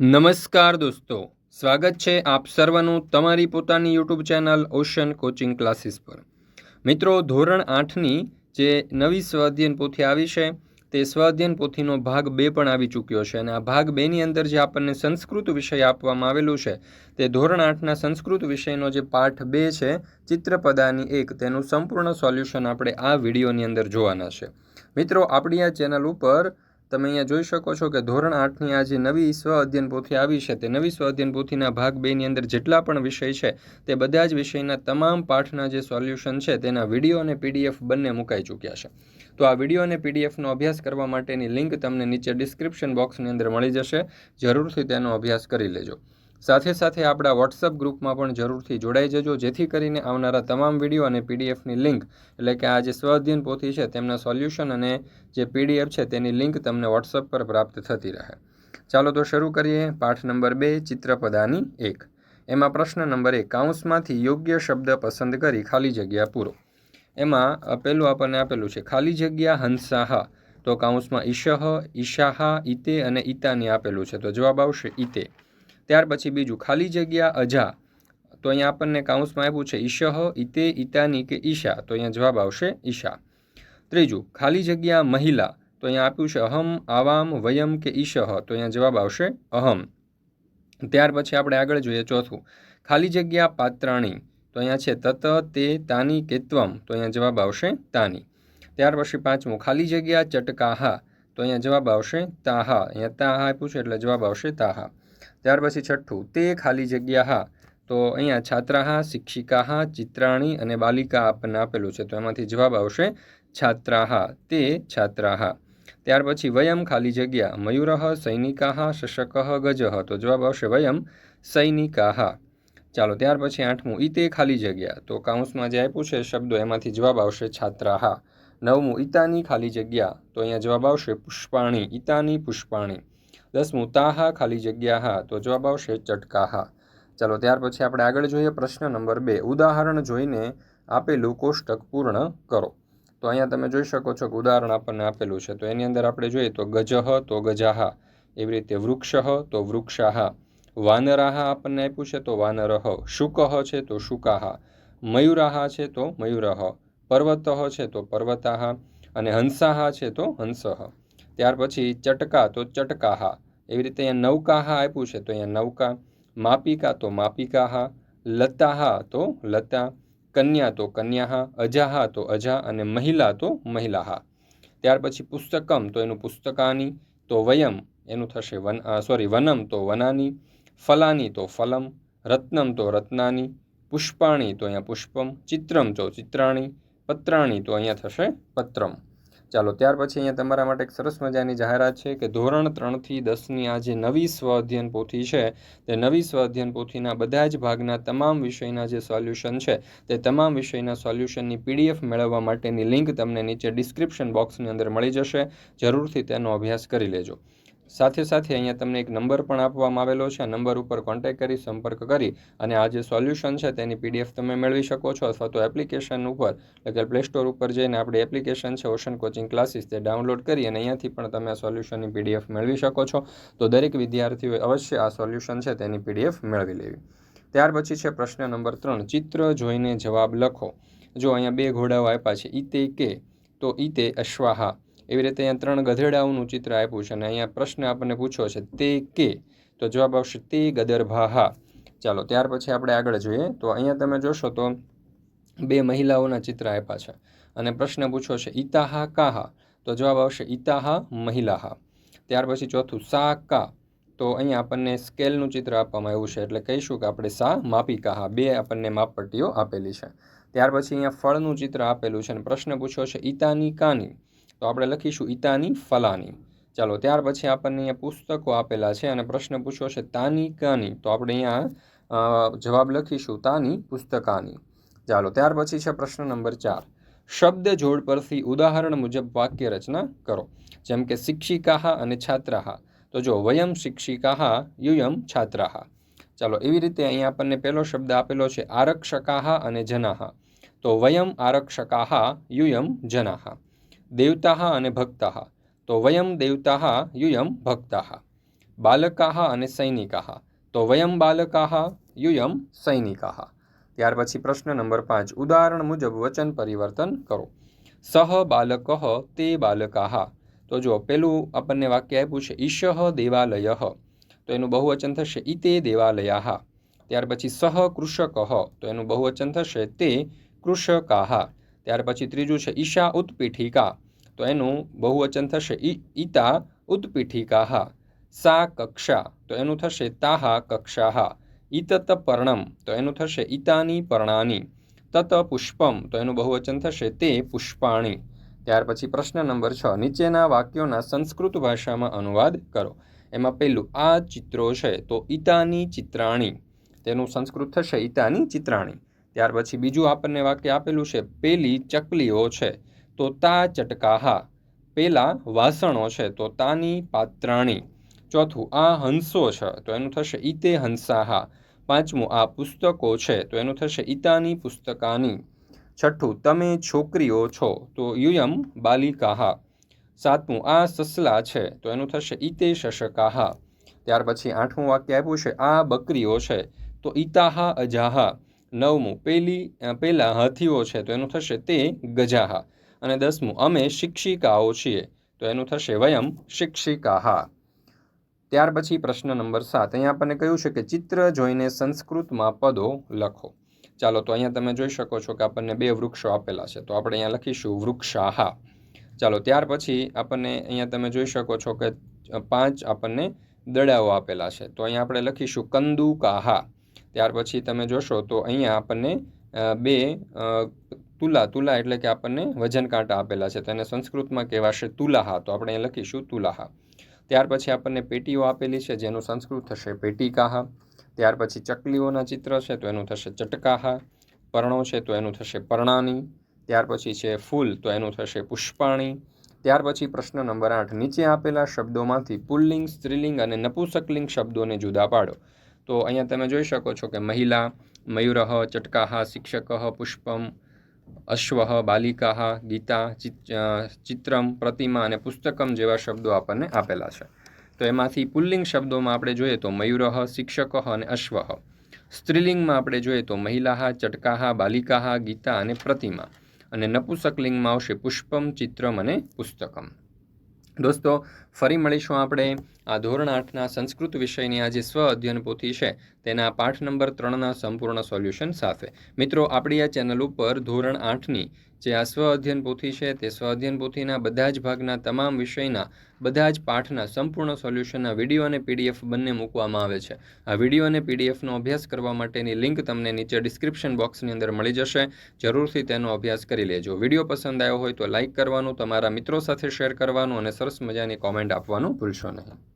નમસ્કાર દોસ્તો, સ્વાગત છે આપ સર્વનું તમારી પોતાની YouTube channel ocean coaching classes પર. મિત્રો, ધોરણ આઠની જે નવી સ્વઅધ્યયન પોથી આવી છે, તે સ્વઅધ્યયન પોથીનો ભાગ બે પણ આવી ચૂક્યો છે અને આ ભાગ બેની અંદર જે આપણને સંસ્કૃત વિષય આપવામાં આવેલું છે, તે ધોરણ આઠના સંસ્કૃત વિષયનો જે પાઠ બે છે, ચિત્રપદાની એક, તેનું સંપૂર્ણ સોલ્યુશન આપણે આ વિડીયોની અંદર જોવાના છે. મિત્રો, આપણી આ ચેનલ ઉપર તમે અહીંયા જોઈ શકો છો કે ધોરણ આઠની આ જે નવી સ્વ અધ્યયન પોથી આવી છે, તે નવી સ્વ અધ્યયન પોથીના ભાગ બેની અંદર જેટલા પણ વિષય છે, તે બધા જ વિષયના તમામ પાઠના જે સોલ્યુશન છે, તેના વીડિયો અને પીડીએફ બંને મુકાઈ ચૂક્યા છે. તો આ વીડિયો અને પીડીએફનો અભ્યાસ કરવા માટેની લિંક તમને નીચે ડિસ્ક્રિપ્શન બોક્સની અંદર મળી જશે. જરૂરથી તેનો અભ્યાસ કરી લેજો. સાથે સાથે આપણા વોટ્સઅપ ગ્રુપમાં પણ જરૂરથી જોડાઈ જજો, જેથી કરીને આવનારા તમામ વીડિયો અને પીડીએફની લિંક, એટલે કે આ જે સ્વઅધ્યયન પોથી છે, તેમના સોલ્યુશન અને જે પીડીએફ છે, તેની લિંક તમને વોટ્સઅપ પર પ્રાપ્ત થતી રહે. ચાલો તો શરૂ કરીએ પાઠ નંબર બે, ચિત્રપદાની એક. એમાં પ્રશ્ન નંબર એક, કાઉન્સમાંથી યોગ્ય શબ્દ પસંદ કરી ખાલી જગ્યા પૂરો. એમાં પહેલું આપણને આપેલું છે, ખાલી જગ્યા હંસાહા. તો કાઉન્સમાં ઈશહ, ઈશાહા, ઈતે અને ઈતાની આપેલું છે, તો જવાબ આવશે ઈતે. ત્યાર પછી બીજું, ખાલી જગ્યા અજા. તો અહીંયા આપણને કાઉન્સમાં આપ્યું છે, ઈશહ, ઈતે, ઈતાની કે ઈશા. તો અહીંયા જવાબ આવશે ઈશા. ત્રીજું, ખાલી જગ્યા મહિલા. તો અહીંયા આપ્યું છે, અહમ, આવામ, વયમ કે ઈશહ. તો અહીંયા જવાબ આવશે અહમ. ત્યાર પછી આપણે આગળ જોઈએ ચોથું. ખાલી જગ્યા પાત્રાણી. તો અહીંયા છે, તત, તે, તાની કે ત્વમ. તો અહીંયા જવાબ આવશે તાની. ત્યાર પછી પાંચમું, ખાલી જગ્યા ચટકાહા. તો અહીંયા જવાબ આવશે તાહા. અહીંયા તાહા આપ્યું છે, એટલે જવાબ આવશે તાહા. ત્યાર પછી છઠ્ઠું, તે ખાલી જગ્યા હા. તો અહીંયા છાત્રાહા શિક્ષિકાહા ચિત્રાણી અને બાલિકા આપણને આપેલું છે. તો એમાંથી જવાબ આવશે છાત્રાહા તે છાત્રાહા ત્યાર પછી વયમ ખાલી જગ્યા. મયુરહ સૈનિકાહ શશક ગજહ તો જવાબ આવશે વયમ સૈનિકાહ ચાલો, ત્યાર પછી આઠમું ઈતે ખાલી જગ્યા. તો કાઉન્સમાં જે આપ્યું છે શબ્દો, એમાંથી જવાબ આવશે છાત્રાહા નવમું, ઈતાની ખાલી જગ્યા. તો અહીંયા જવાબ આવશે પુષ્પાણી. ઈતાની પુષ્પાણી. દસમું તાહા ખાલી જગ્યા હા તો જવાબ આવશે ચટકાહા. ચાલો, ત્યાર પછી આપણે આગળ જોઈએ પ્રશ્ન નંબર બે. ઉદાહરણ જોઈને આપેલું કોષ્ટક પૂર્ણ કરો. તો અહીંયા તમે જોઈ શકો છો કે ઉદાહરણ આપણને આપેલું છે. તો એની અંદર આપણે જોઈએ તો ગજહ તો ગજાહા. એવી રીતે વૃક્ષ, તો વૃક્ષાહા. વાનરાહા આપણને આપ્યું છે તો વાનરહ શુકહ છે તો શુકાહા. મયુરાહા છે તો મયુરહ પર્વતઃ છે તો પર્વતાહા. અને હંસાહા છે તો હંસહ ત્યાર પછી ચટકા તો ચટકાહા. એવી રીતે અહીંયા નૌકાહા આપ્યું છે, તો અહીંયા નૌકા, માપિકા તો માપિકાહા, લતાહા તો લતા, કન્યા તો કન્યાહા, અજાહા તો અજા અને મહિલા તો મહિલાહા. ત્યાર પછી પુસ્તકમ તો એનું પુસ્તકાની તો વયમ, એનું થશે વન સોરી, વનમ તો વનાની, ફલાની તો ફલમ, રત્નમ તો રત્નાની, પુષ્પાણી તો અહીંયા પુષ્પમ, ચિત્રમ તો ચિત્રાણી, પત્રાણી તો અહીંયા થશે પત્રમ. ચાલો, ત્યાર પછી અહીંયા તમારા માટે એક સરસ મજાની જાહેરાત છે કે ધોરણ ત્રણથી દસની આ જે નવી સ્વ અધ્યયન પોથી છે, તે નવી સ્વ અધ્યયન પોથીના બધા જ ભાગના તમામ વિષયના જે સોલ્યુશન છે, તે તમામ વિષયના સોલ્યુશનની પીડીએફ મેળવવા માટેની લિંક તમને નીચે ડિસ્ક્રિપ્શન બોક્સની અંદર મળી જશે. જરૂરથી તેનો અભ્યાસ કરી લેજો. સાથે સાથે અહીંયા તમને એક નંબર પણ આપવામાં આવેલો છે. નંબર ઉપર કોન્ટેક્ટ કરી, સંપર્ક કરી અને આ જે સોલ્યુશન છે તેની પીડીએફ તમે મેળવી શકો છો અથવા તો એપ્લિકેશન ઉપર. એટલે કે પ્લે સ્ટોર ઉપર જઈને આપણી એપ્લિકેશન છે ઓશન કોચિંગ ક્લાસીસ તે ડાઉનલોડ કરી અને અહીંયાથી પણ તમે આ સોલ્યુશનની પીડીએફ મેળવી શકો છો. તો દરેક વિદ્યાર્થીઓએ અવશ્ય આ સોલ્યુશન છે તેની પીડીએફ મેળવી લેવી. ત્યાર પછી છે પ્રશ્ન નંબર ત્રણ, ચિત્ર જોઈને જવાબ લખો. જો અહીંયા બે ઘોડાઓ આપ્યા છે ઈતે કે? તો ઈતે અશ્વાહા. એવી રીતે અહીંયા ત્રણ ગધેડાઓનું ચિત્ર આપ્યું છે અને અહીંયા પ્રશ્ન આપણને પૂછ્યો છે, તે કે? તો જવાબ આવશે, તે ગદર્ભાહા. ચાલો, ત્યાર પછી આપણે આગળ જોઈએ. તો અહીંયા તમે જોશો તો બે મહિલાઓના ચિત્ર આપ્યા છે અને પ્રશ્ન પૂછ્યો છે ઇતાહા કાહા? તો જવાબ આવશે ઇતાહા મહિલાહા. ત્યાર પછી ચોથું, સા કા? તો અહીંયા આપણને સ્કેલનું ચિત્ર આપવામાં આવ્યું છે, એટલે કહીશું કે આપણે સા માપી કાહા, બે આપણને માપપટ્ટીઓ આપેલી છે. ત્યાર પછી અહીંયા ફળનું ચિત્ર આપેલું છે અને પ્રશ્ન પૂછ્યો છે ઇતાની કાની? તો આપણે લખીશું ઈતાની ફલાની. ચાલો, ત્યાર પછી આપણને અહીંયા પુસ્તકો આપેલા છે અને પ્રશ્ન પૂછ્યો છે તાની કાની. તો આપણે અહીંયા જવાબ લખીશું તાની પુસ્તકાની. ચાલો, ત્યાર પછી છે પ્રશ્ન નંબર ચાર. શબ્દ જોડ પરથી ઉદાહરણ મુજબ વાક્ય રચના કરો. જેમ કે શિક્ષિકાહા અને છાત્રાહા. તો જો વયમ શિક્ષિકાહા, યુયમ છાત્રાહા. ચાલો, એવી રીતે અહીંયા આપણને પહેલો શબ્દ આપેલો છે આરક્ષકાહા અને જનાહા. તો વયમ આરક્ષકાહા, યુયમ જનાહા. દેવતા અને ભક્તા. તો વયમ દેવતા યુયમ ભક્તા. બાલકાહ અને સૈનિકાહ તો વયમ બાલકાહ યુયમ સૈનિકાહ ત્યાર પછી પ્રશ્ન નંબર પાંચ. ઉદાહરણ મુજબ વચન પરિવર્તન કરો. સહ બાલક તે બાલકાહ તો જો પેલું આપણને વાક્ય આપ્યું છે, ઈશ દેવાલય. તો એનું બહુવચન થશે, ઈતે દેવાલયા. ત્યાર પછી સહ કૃષક. તો એનું બહુવચન થશે, તે કૃષકાહ ત્યાર પછી ત્રીજું છે, ઈશા ઉત્પીઠિકા. તો એનું બહુવચન થશે ઈતા ઉત્પીઠિકાહ. સા કક્ષા. તો એનું થશે, તાહા કક્ષાહ. ઈતત પર્ણમ. તો એનું થશે, ઈતાની પર્ણાની. તત પુષ્પમ. તો એનું બહુવચન થશે, તે પુષ્પાણી. ત્યાર પછી પ્રશ્ન નંબર છ, નીચેના વાક્યોના સંસ્કૃત ભાષામાં અનુવાદ કરો. એમાં પહેલું, આ ચિત્રો છે, તો ઈતાની ચિત્રાણી. તેનું સંસ્કૃત થશે, ઈતાની ચિત્રાણી. ત્યાર પછી બીજું આપણને વાક્ય આપેલું છે, પેલી ચકલીઓ છે, તો તા ચટકાહા. પેલા વાસણો છે, તો તાની પાત્રાણી. ચોથું, આ હંસો છે, તો એનું થશે ઈતે હંસાહા. પાંચમું, આ પુસ્તકો છે, તો એનું થશે ઈતાની પુસ્તકાની. છઠ્ઠું, તમે છોકરીઓ છો, તો યુયમ બાલિકાહા. સાતમું, આ સસલા છે, તો એનું થશે ઈતે શશકાહા. ત્યાર પછી આઠમું વાક્ય આપ્યું છે, આ બકરીઓ છે, તો ઈતાહા અજાહા. નવમું, પેલી પેલા હાથીઓ છે તો એનું થશે તે ગજાહા. અને દસમું, અમે શિક્ષિકાઓ છીએ તો એનું થશે વયમ શિક્ષિકાહા. ત્યાર પછી પ્રશ્ન નંબર સાત. અહીંયા આપણને કહ્યું છે કે ચિત્ર જોઈને સંસ્કૃતમાં પદો લખો. ચાલો તો અહીંયા તમે જોઈ શકો છો કે આપણને બે વૃક્ષો આપેલા છે. તો આપણે અહીંયા લખીશું વૃક્ષાહા. ચાલો ત્યાર પછી આપણને અહીંયા તમે જોઈ શકો છો કે પાંચ આપણને દડાઓ આપેલા છે. તો અહીંયા આપણે લખીશું કંદુકાહા. ત્યાર પછી તમે જોશો તો અહીંયા આપણને બે તુલા તુલા એટલે કે આપણને વજન કાંટા આપેલા છે. તેને સંસ્કૃતમાં કહેવાશે તુલાહા. તો આપણે અહીં લખીશું તુલાહા. ત્યાર પછી આપણને પેટીઓ આપેલી છે, જેનું સંસ્કૃત થશે પેટીકાહા. ત્યાર પછી ચકલીઓના ચિત્ર છે, તો એનું થશે ચટકાહા. પર્ણો છે, તો એનું થશે પર્ણાની. ત્યાર પછી છે ફૂલ, તો એનું થશે પુષ્પાણી. ત્યાર પછી પ્રશ્ન નંબર આઠ. નીચે આપેલા શબ્દોમાંથી પુલ્લિંગ, સ્ત્રીલિંગ અને નપુસકલિંગ શબ્દોને જુદા પાડો. તો અહીંયા તમે જોઈ શકો છો કે મહિલા, મયુરઃ, ચટકાહ, શિક્ષક, પુષ્પમ, અશ્વ, બાલિકા, ગીતા ચિત્રમ, પ્રતિમા અને પુસ્તકમ જેવા શબ્દો આપણને આપેલા છે. તો એમાંથી પુલ્લિંગ શબ્દોમાં આપણે જોઈએ તો મયુરઃ, શિક્ષક અને અશ્વ. સ્ત્રીલિંગમાં આપણે જોઈએ તો મહિલા, ચટકાહ, બાલિકા, ગીતા અને પ્રતિમા. અને નપુસકલિંગમાં આવશે પુષ્પમ, ચિત્રમ અને પુસ્તકમ. દોસ્તો ફરી મળીશું આપણે આ ધોરણ આઠના સંસ્કૃત વિષયની આ જે સ્વ અધ્યયન પોથી છે, તેના પાઠ નંબર ત્રણના સંપૂર્ણ સોલ્યુશન સાથે. મિત્રો, આપણી આ ચેનલ ઉપર ધોરણ આઠની જે આ સ્વ અધ્યયન પોથી છે, તે સ્વ અધ્યયન પોથીના બધા જ ભાગના તમામ વિષયના બધા જ પાઠના સંપૂર્ણ સોલ્યુશનના વીડિયો અને પીડીએફ બંને મૂકવામાં આવે છે. આ વીડિયો અને પીડીએફનો અભ્યાસ કરવા માટેની લિંક તમને નીચે ડિસ્ક્રિપ્શન બોક્સની અંદર મળી જશે. જરૂરથી તેનો અભ્યાસ કરી લેજો. વીડિયો પસંદ આવ્યો હોય તો લાઇક કરવાનું, તમારા મિત્રો સાથે શેર કરવાનું અને સરસ મજાની કોમેન્ટ આપવાનું ભૂલશો નહીં.